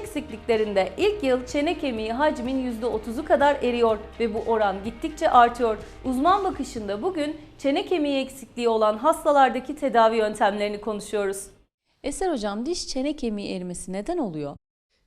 eksikliklerinde ilk yıl çene kemiği hacmin %30'u kadar eriyor ve bu oran gittikçe artıyor. Uzman bakışında bugün çene kemiği eksikliği olan hastalardaki tedavi yöntemlerini konuşuyoruz. Eser hocam diş çene kemiği erimesi neden oluyor?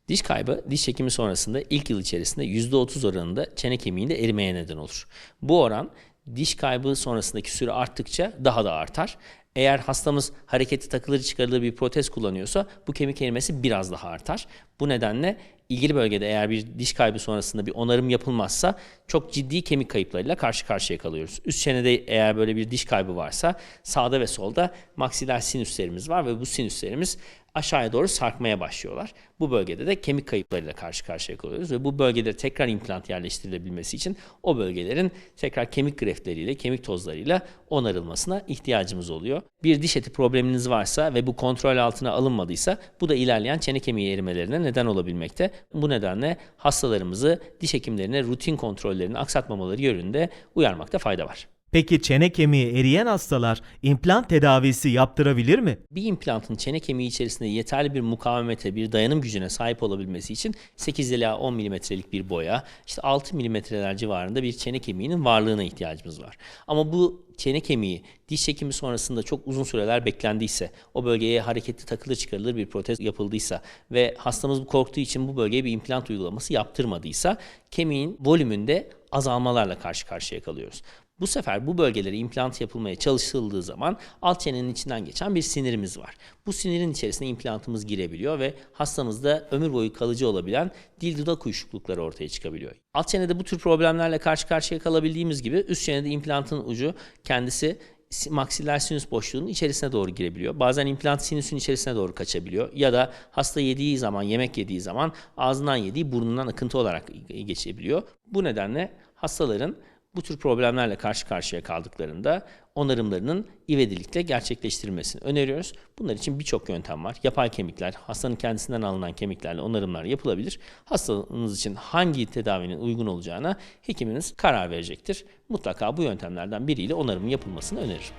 Diş kaybı diş çekimi sonrasında ilk yıl içerisinde %30 oranında çene kemiğinde erimeye neden olur. Bu oran diş kaybı sonrasındaki süre arttıkça daha da artar. Eğer hastamız hareketi takılır çıkarılır bir protez kullanıyorsa bu kemik erimesi biraz daha artar. Bu nedenle ilgili bölgede eğer bir diş kaybı sonrasında bir onarım yapılmazsa çok ciddi kemik kayıplarıyla karşı karşıya kalıyoruz. Üst çenede eğer böyle bir diş kaybı varsa sağda ve solda maksiler sinüslerimiz var ve bu sinüslerimiz aşağıya doğru sarkmaya başlıyorlar. Bu bölgede de kemik kayıplarıyla karşı karşıya kalıyoruz ve bu bölgede tekrar implant yerleştirilebilmesi için o bölgelerin tekrar kemik greftleriyle, kemik tozlarıyla onarılmasına ihtiyacımız oluyor. Bir diş eti probleminiz varsa ve bu kontrol altına alınmadıysa bu da ilerleyen çene kemiği erimelerine neden olabilmekte. Bu nedenle hastalarımızı diş hekimlerine rutin kontrollerini aksatmamaları yönünde uyarmakta fayda var. Peki çene kemiği eriyen hastalar implant tedavisi yaptırabilir mi? Bir implantın çene kemiği içerisinde yeterli bir mukavemete, bir dayanım gücüne sahip olabilmesi için 8 ila 10 milimetrelik bir boya, işte 6 milimetreler civarında bir çene kemiğinin varlığına ihtiyacımız var. Ama bu çene kemiği diş çekimi sonrasında çok uzun süreler beklendiyse, o bölgeye hareketli takılır çıkarılır bir protez yapıldıysa ve hastamız bu korktuğu için bu bölgeye bir implant uygulaması yaptırmadıysa kemiğin volümünde azalmalarla karşı karşıya kalıyoruz. Bu sefer bu bölgelere implant yapılmaya çalışıldığı zaman alt çenenin içinden geçen bir sinirimiz var. Bu sinirin içerisine implantımız girebiliyor ve hastamızda ömür boyu kalıcı olabilen dil dudak uyuşuklukları ortaya çıkabiliyor. Alt çenede bu tür problemlerle karşı karşıya kalabildiğimiz gibi üst çenede implantın ucu kendisi si- maksiller sinüs boşluğunun içerisine doğru girebiliyor. Bazen implant sinüsün içerisine doğru kaçabiliyor. Ya da hasta yediği zaman, yemek yediği zaman ağzından yediği burnundan akıntı olarak geçebiliyor. Bu nedenle hastaların bu tür problemlerle karşı karşıya kaldıklarında onarımlarının ivedilikle gerçekleştirilmesini öneriyoruz. Bunlar için birçok yöntem var. Yapay kemikler, hastanın kendisinden alınan kemiklerle onarımlar yapılabilir. Hastanız için hangi tedavinin uygun olacağına hekiminiz karar verecektir. Mutlaka bu yöntemlerden biriyle onarımın yapılmasını öneririm.